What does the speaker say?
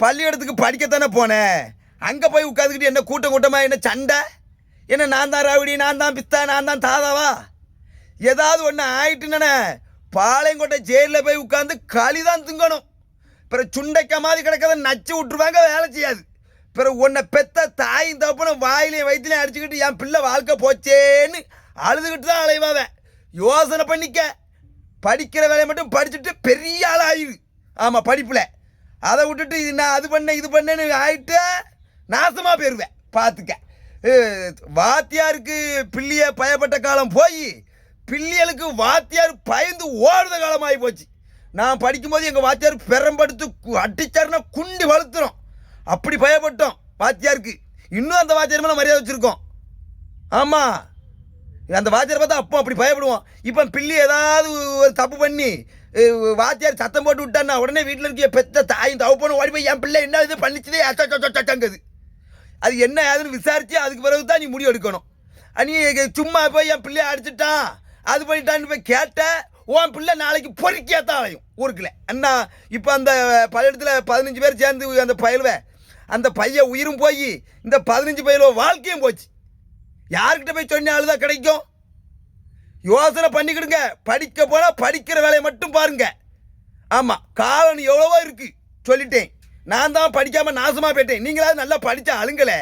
பள்ளிக்கூடத்துக்கு படிக்கத்தானே போனேன் அங்கே போய் உட்காந்துக்கிட்டு என்ன கூட்டம் கூட்டமாக என்ன சண்டை? என்ன நான் தான் ராவடி நான் தான் பித்தா நான் தான் தாதாவா? ஏதாவது ஒன்று ஆயிட்டுனே பாளையங்கோட்டை ஜெயிலில் போய் உட்காந்து களி தான் திங்கணும். பிற சுண்டைக்க மாதிரி கிடக்கிறத நச்சு விட்டுருவாங்க வேலை செய்யாது. பிற உன்னை பெத்த தாயும் தப்புனும் வாயிலையும் வயிற்றுலையும் அடிச்சுக்கிட்டு என் பிள்ளை வாழ்க்கை போச்சேன்னு அழுதுகிட்டு தான் அலைவாவேன். யோசனை பண்ணிக்க. படிக்கிற வேலையை மட்டும் படிச்சுட்டு பெரிய ஆள் ஆயிரு ஆமாம் படிப்பில். அதை விட்டுட்டு இது நான் அது பண்ணேன் இது பண்ணேன்னு ஆயிட்டு நாசமாக போயிடுவேன் பார்த்துக்க. வாத்தியாருக்கு பிள்ளைய பயப்பட்ட காலம் போய் பிள்ளைகளுக்கு வாத்தியார் பயந்து ஓடுற காலமாகி போச்சு. நான் படிக்கும்போது எங்கள் வாத்தியார் பெரம்படுத்து அடிச்சாருன்னா குண்டி வளர்த்துறோம் அப்படி பயப்பட்டோம் வாத்தியாருக்கு. இன்னும் அந்த வாத்தியார் மேலே மரியாதை வச்சுருக்கோம். ஆமாம் அந்த வாத்தியார் பார்த்தா அப்போ அப்படி பயப்படுவோம். இப்போ பிள்ளை ஏதாவது ஒரு தப்பு பண்ணி வாத்தியார் சத்தம் போட்டு விட்டான்னா உடனே வீட்டில் இருக்க பெத்த தாயும் தவப்பனும் ஓடி போய் என் பிள்ளை என்ன இது பண்ணிச்சுதே அச்சங்கது அது என்ன ஏதுன்னு விசாரித்து அதுக்கு பிறகு தான் நீ முடிவு எடுக்கணும். நீ சும்மா போய் என் பிள்ளைய அடிச்சிட்டான் அது பண்ணிட்டான்னு போய் கேட்ட உன் பிள்ளை நாளைக்கு பொறுக்கியாத்தான் அலையும் ஊருக்குல அண்ணா இப்போ அந்த பள்ளிடத்தில் பதினஞ்சு பேர் சேர்ந்து அந்த பயலுவை அந்த பையன் உயிரும் போய் இந்த பதினஞ்சு பயிலோ வாழ்க்கையும் போச்சு. யார்கிட்ட போய் சொன்னாலும் தான் கிடைக்கும்? யோசனை பண்ணிக்கிடுங்க. படிக்க போனால் படிக்கிற வேலையை மட்டும் பாருங்க. ஆமாம் காலம் எவ்வளவோ இருக்கு. சொல்லிட்டேன். நான் தான் படிக்காமல் நாசமாக போயிட்டேன். நீங்களாவது நல்லா படித்த அழுங்கலை.